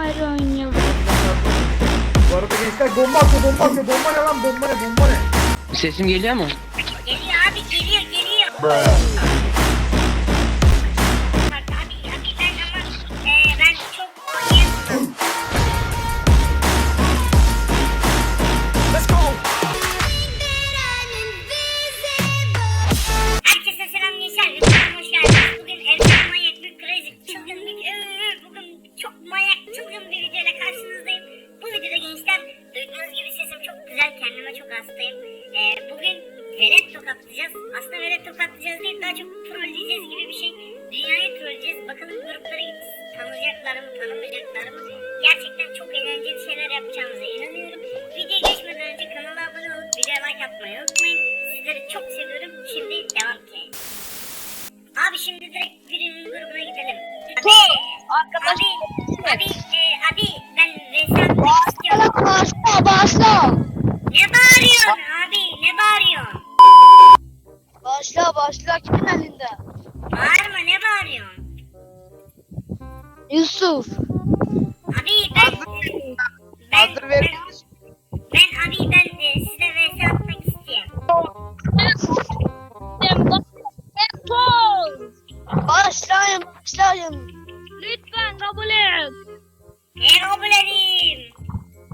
ayrı oynayalım. Bu arada gençler bomba atıyor bomba atıyor. Bomba ne lan bomba ne bomba ne? Sesim geliyor mu? Geliyor abi geliyor geliyor. Ee, bugün velet tokatlayacağız. Aslında velet tokatlayacağız değil daha çok trolleyeceğiz gibi bir şey. Dünyayı trolleyeceğiz. Bakalım gruplara tanıyacaklar mı tanımayacaklar mı? Gerçekten çok eğlenceli şeyler yapacağımıza inanıyorum. Videoya geçmeden önce kanala abone olup videoya like atmayı unutmayın. Sizleri çok seviyorum. Şimdi devam ki. Abi şimdi direkt birinin grubuna gidelim. Abi, Arkadaş. abi, abi, e, abi ben Veysel istiyorum. Başla başla. Ne bağırıyorsun abi ne bağırıyorsun? Başla kimin elinde? Bağırma ne bağırıyorsun? Yusuf. Abi ben, ben, Hazır ben, ver. ben abi ben e, size Veysel atmak istiyorum. Başlayın başlayın. Lütfen kabul et. Ne kabul edeyim?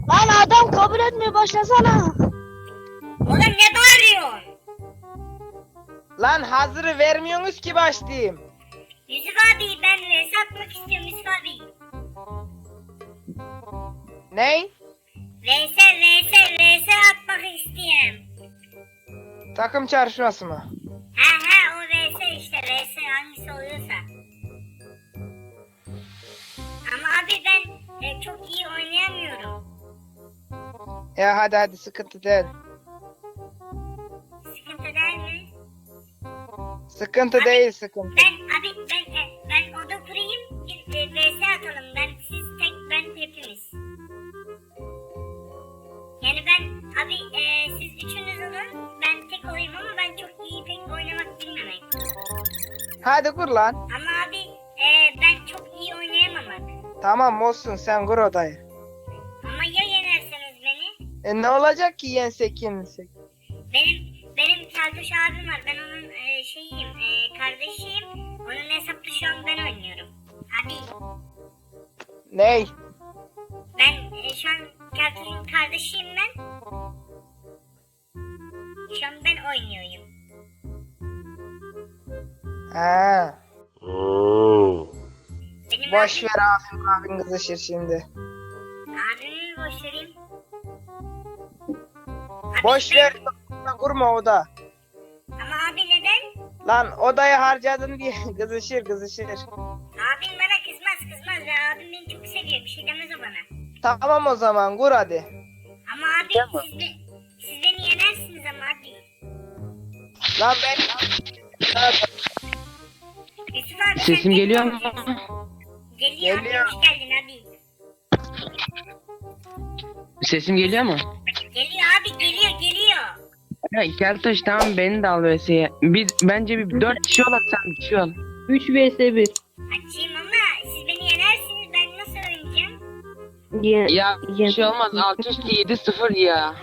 Lan adam kabul etmiyor başlasana. Oğlum ne bağırıyorsun? Lan hazırı vermiyorsunuz ki başlayayım. Yusuf abi ben Veysel atmak istiyorum Yusuf abi. Ney? Veysel Veysel Veysel atmak istiyorum. Takım çarşıması mı? Ha ha o Veysel işte Veysel hangisi oluyorsa. Ama abi ben e, çok iyi oynayamıyorum. Ya hadi hadi sıkıntı değil. Sıkıntı değil sıkıntı. Ben abi ben e, ben oda kurayım bir e, VS atalım. Ben siz tek ben hepimiz. Yani ben abi e, siz üçünüz olun ben tek olayım ama ben çok iyi pek oynamak bilmemek. Hadi kur lan. Ama abi e, ben çok iyi oynayamamak. Tamam olsun sen kur odayı. Ama ya yenerseniz beni? E ne olacak ki yensek yenilsek? Benim benim Keltoş abim var. Ben onun e, şeyiyim, e, kardeşiyim. Onun hesapta şu an ben oynuyorum. Abi Ney? ben e, şu an Keltoş'un kardeşiyim ben. Şu an ben oynuyorum. Ha. Benim Boş abim, ver abim abin kızışır şimdi. abimi mi boş vereyim? Abi Boş ben- ver. Kurma oda. Ama abi neden? Lan odayı harcadın diye kızışır kızışır. Abim bana kızmaz kızmaz ve abim beni çok seviyor. Bir şey demez o bana. Tamam o zaman kur hadi. Ama abi Tamam. siz, be, siz beni yenersiniz ama abi. Lan ben... Yusuf abi sen Sesim tek geliyor mu? Geliyor, Geliyor. abi hoş geldin abi. Sesim geliyor mu? Geliyor abi geliyor. Ya Keltoş tamam beni de al VS'ye. Biz bence bir 4 kişi olalım sen bir kişi ol. 3 vs 1. Açayım ama siz beni yenersiniz ben nasıl oynayacağım? Ye Ya bir şey olmaz alt üst 7 0 ya.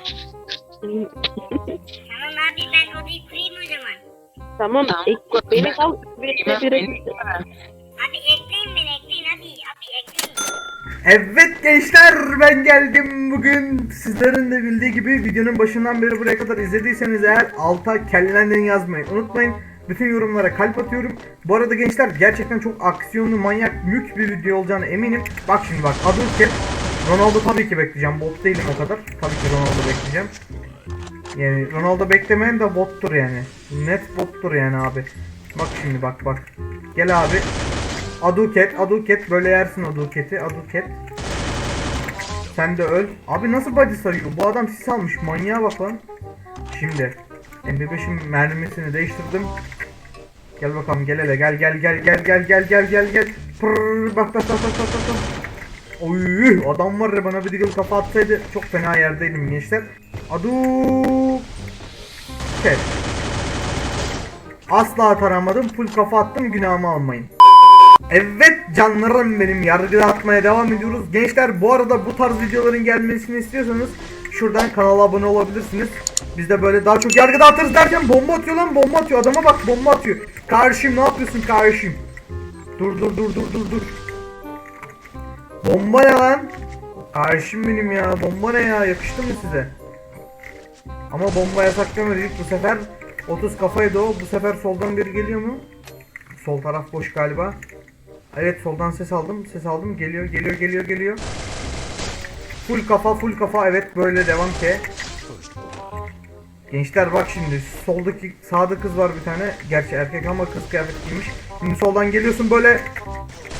Tamam abi ben odayı kurayım o zaman. tamam. Tamam. Ek, beni kal vs Ben- 1'e beni- Evet gençler ben geldim bugün sizlerin de bildiği gibi videonun başından beri buraya kadar izlediyseniz eğer alta kellenden yazmayı unutmayın. Bütün yorumlara kalp atıyorum. Bu arada gençler gerçekten çok aksiyonlu manyak mük bir video olacağına eminim. Bak şimdi bak adım ki Ronaldo tabii ki bekleyeceğim. Bot değilim o kadar. Tabii ki Ronaldo bekleyeceğim. Yani Ronaldo beklemeyen de bottur yani. Net bottur yani abi. Bak şimdi bak bak. Gel abi. Aduket, Aduket böyle yersin Aduket'i, Aduket. Sen de öl. Abi nasıl body sayıyor? Bu adam sis almış. Manyağa bak lan. Şimdi MP5'in mermisini değiştirdim. Gel bakalım gel hele gel gel gel gel gel gel gel gel gel. Pırrr, bak bak bak bak bak bak. Oy adam var ya bana bir deagle kafa atsaydı çok fena yerdeydim gençler. Aduket. Asla taramadım. Full kafa attım günahımı almayın. Evet canlarım benim yargıda atmaya devam ediyoruz. Gençler bu arada bu tarz videoların gelmesini istiyorsanız şuradan kanala abone olabilirsiniz. Biz de böyle daha çok yargıda atarız derken bomba atıyor lan bomba atıyor. Adama bak bomba atıyor. Karşım ne yapıyorsun karşım? Dur dur dur dur dur dur. Bomba ne lan? Karşım benim ya. Bomba ne ya? Yakıştı mı size? Ama bomba yasaklama dedik bu sefer. 30 kafaydı o. Bu sefer soldan biri geliyor mu? Sol taraf boş galiba. Evet soldan ses aldım. Ses aldım. Geliyor geliyor geliyor geliyor. Full kafa full kafa. Evet böyle devam ki. Gençler bak şimdi soldaki sağda kız var bir tane. Gerçi erkek ama kız kıyafet giymiş. Şimdi soldan geliyorsun böyle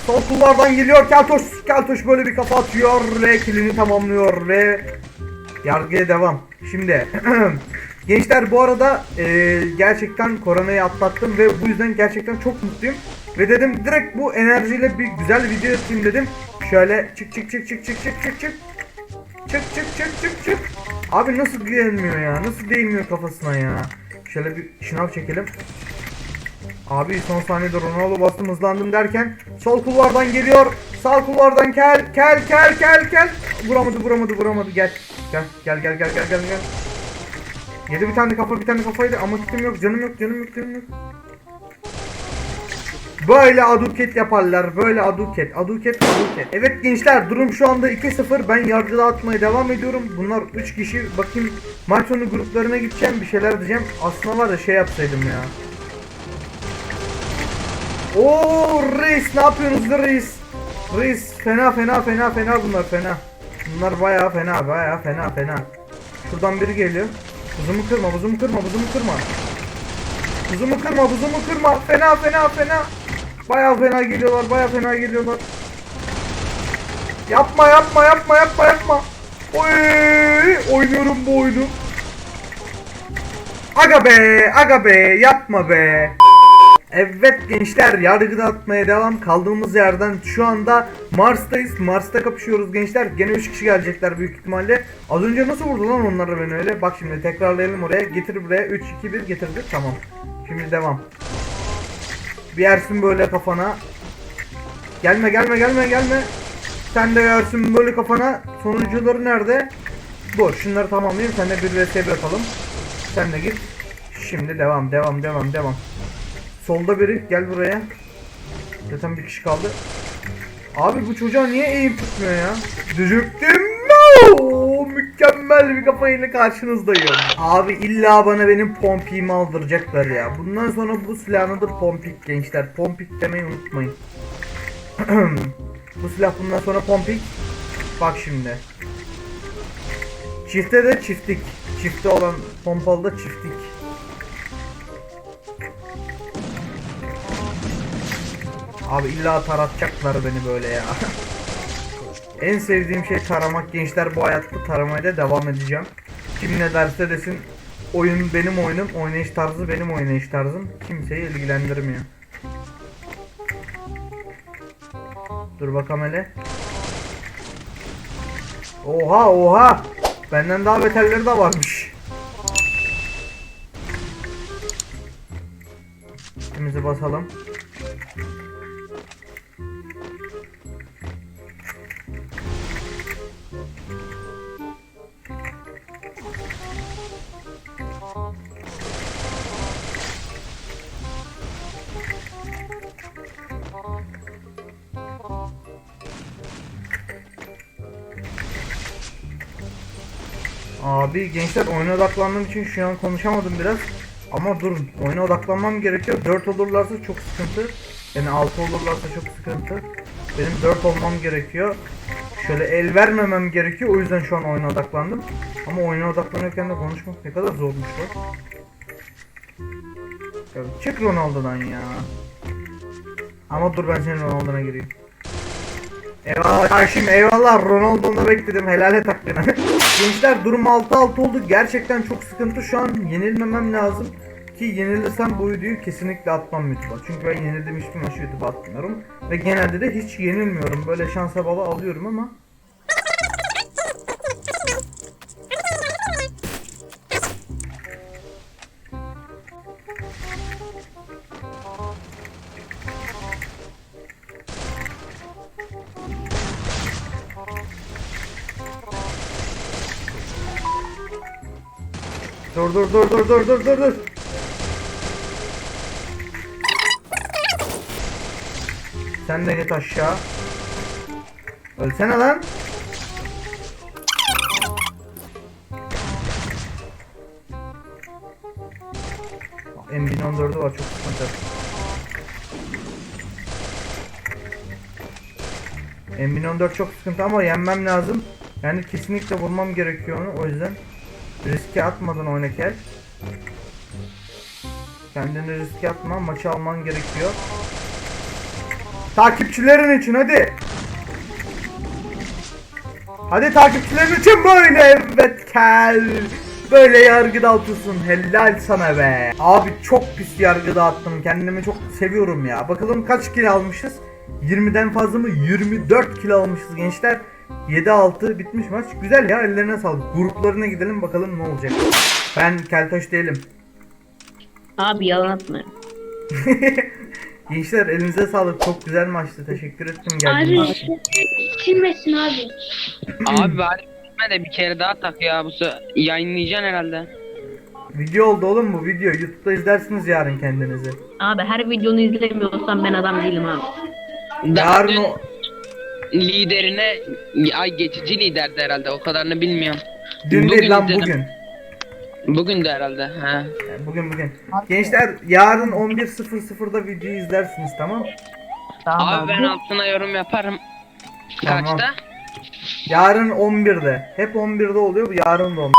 Sol kullardan geliyor Keltoş. Keltoş böyle bir kafa atıyor ve kilini tamamlıyor ve yargıya devam. Şimdi gençler bu arada e, gerçekten koronayı atlattım ve bu yüzden gerçekten çok mutluyum. Ve dedim direkt bu enerjiyle bir güzel video atayım dedim. Şöyle çık çık çık çık çık çık çık çık. Çık çık çık çık çık. Abi nasıl gelmiyor ya? Nasıl değmiyor kafasına ya? Şöyle bir şınav çekelim. Abi son saniyede Ronaldo bastım hızlandım derken sol kulvardan geliyor. Sağ kulvardan kel kel kel kel kel. Vuramadı vuramadı vuramadı gel. Gel gel gel gel gel gel gel. Yedi bir tane kafa bir tane kafaydı ama kitim yok canım yok canım yok canım yok. Böyle aduket yaparlar. Böyle aduket. Aduket aduket. Evet gençler durum şu anda 2-0. Ben yargıda atmaya devam ediyorum. Bunlar 3 kişi. Bakayım maç sonu gruplarına gideceğim. Bir şeyler diyeceğim. Aslında var ya şey yapsaydım ya. Oo reis ne yapıyorsunuz da reis? Reis fena fena fena fena bunlar fena. Bunlar bayağı fena bayağı fena fena. Şuradan biri geliyor. Buzumu kırma buzumu kırma buzumu kırma. Buzumu kırma buzumu kırma. Fena fena fena. Bayağı fena geliyorlar bayağı fena geliyorlar. Yapma yapma yapma yapma yapma. Oy oynuyorum bu oyunu. Aga be aga be yapma be. Evet gençler yargıda atmaya devam. Kaldığımız yerden şu anda Mars'tayız. Mars'ta kapışıyoruz gençler. Gene 3 kişi gelecekler büyük ihtimalle. Az önce nasıl vurdu lan onları beni öyle? Bak şimdi tekrarlayalım oraya. Getir buraya. 3 2 1 getirdik. Tamam. Şimdi devam. Bir yersin böyle kafana. Gelme gelme gelme gelme. Sen de yersin böyle kafana. Sonuncuları nerede? Bu şunları tamamlayayım. Sen de bir vs atalım. Sen de git. Şimdi devam devam devam devam Solda biri gel buraya. Zaten bir kişi kaldı. Abi bu çocuğa niye eğim tutmuyor ya? Düzüktüm. No! Mükemmel bir kafayla karşınızdayım. Abi illa bana benim pompiğimi aldıracaklar ya. Bundan sonra bu silahın adı pompik gençler. Pompik demeyi unutmayın. bu silah bundan sonra pompik. Bak şimdi. Çifte de çiftlik. Çifte olan pompalı da çiftlik. Abi illa taratacaklar beni böyle ya. en sevdiğim şey taramak gençler bu hayatta taramaya da devam edeceğim. Kim ne derse desin oyun benim oyunum, oynayış tarzı benim oynayış tarzım. Kimseyi ilgilendirmiyor. Dur bakalım hele. Oha oha. Benden daha beterleri de varmış. Üstümüzü basalım. Abi gençler oyuna odaklandığım için şu an konuşamadım biraz. Ama durun oyuna odaklanmam gerekiyor. 4 olurlarsa çok sıkıntı. Yani 6 olurlarsa çok sıkıntı. Benim 4 olmam gerekiyor. Şöyle el vermemem gerekiyor. O yüzden şu an oyuna odaklandım. Ama oyuna odaklanırken de konuşmak ne kadar zormuş bak. Ya çık Ronaldo'dan ya. Ama dur ben senin Ronaldo'na gireyim. Eyvallah kardeşim eyvallah Ronaldo'nu bekledim helal et hakkını. Gençler durum 6-6 oldu gerçekten çok sıkıntı şu an yenilmemem lazım. Ki yenilirsem bu videoyu kesinlikle atmam YouTube'a. Çünkü ben yenildim hiçbir maçı YouTube'a atmıyorum. Ve genelde de hiç yenilmiyorum. Böyle şansa bala alıyorum ama. Dur dur dur dur dur dur dur. Sen de git aşağı. Ölsene lan. M1014'ü var çok sıkıntı. M1014 çok sıkıntı ama yenmem lazım. Yani kesinlikle vurmam gerekiyor onu o yüzden riske atmadan oyna Kel. Kendini riske atma maçı alman gerekiyor. Takipçilerin için hadi. Hadi takipçilerin için böyle evet Kel. Böyle yargı dağıtıyorsun helal sana be. Abi çok pis yargı dağıttım kendimi çok seviyorum ya. Bakalım kaç kilo almışız? 20'den fazla mı? 24 kilo almışız gençler. 7-6 bitmiş maç. Güzel ya ellerine sağlık. Gruplarına gidelim bakalım ne olacak. Ben Keltoş değilim. Abi yalan atma. Gençler elinize sağlık. Çok güzel maçtı. Teşekkür ettim Abi geldiğiniz için. silmesin abi. Abi bari gitme de bir kere daha tak ya bu se- yayınlayacaksın herhalde. Video oldu oğlum bu video. YouTube'da izlersiniz yarın kendinizi. Abi her videonu izlemiyorsam ben adam değilim abi. Yarın o... liderine ay geçici liderdi herhalde o kadarını bilmiyorum. Dün değil lan izledim. bugün. Bugün de herhalde. He. Yani bugün bugün. Gençler yarın 11.00'da videoyu izlersiniz tamam? Abi ben altına yorum yaparım. Tamam. Kaçta? Yarın 11'de. Hep 11'de oluyor bu yarın da 11.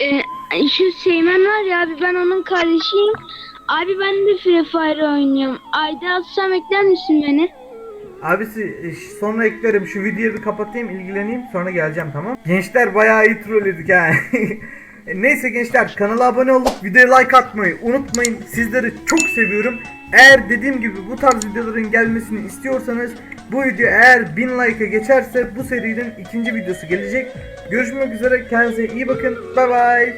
Ee, şu Seymen var ya abi ben onun kardeşiyim. Abi ben de Free Fire oynuyorum. Ayda atsam ekler misin beni? Abisi e, sonra eklerim şu videoyu bir kapatayım ilgileneyim sonra geleceğim tamam. Gençler bayağı iyi trolledik ha. E, Neyse gençler kanala abone olup videoya like atmayı unutmayın. Sizleri çok seviyorum. Eğer dediğim gibi bu tarz videoların gelmesini istiyorsanız bu video eğer 1000 like'a geçerse bu serinin ikinci videosu gelecek. Görüşmek üzere kendinize iyi bakın. Bay bay.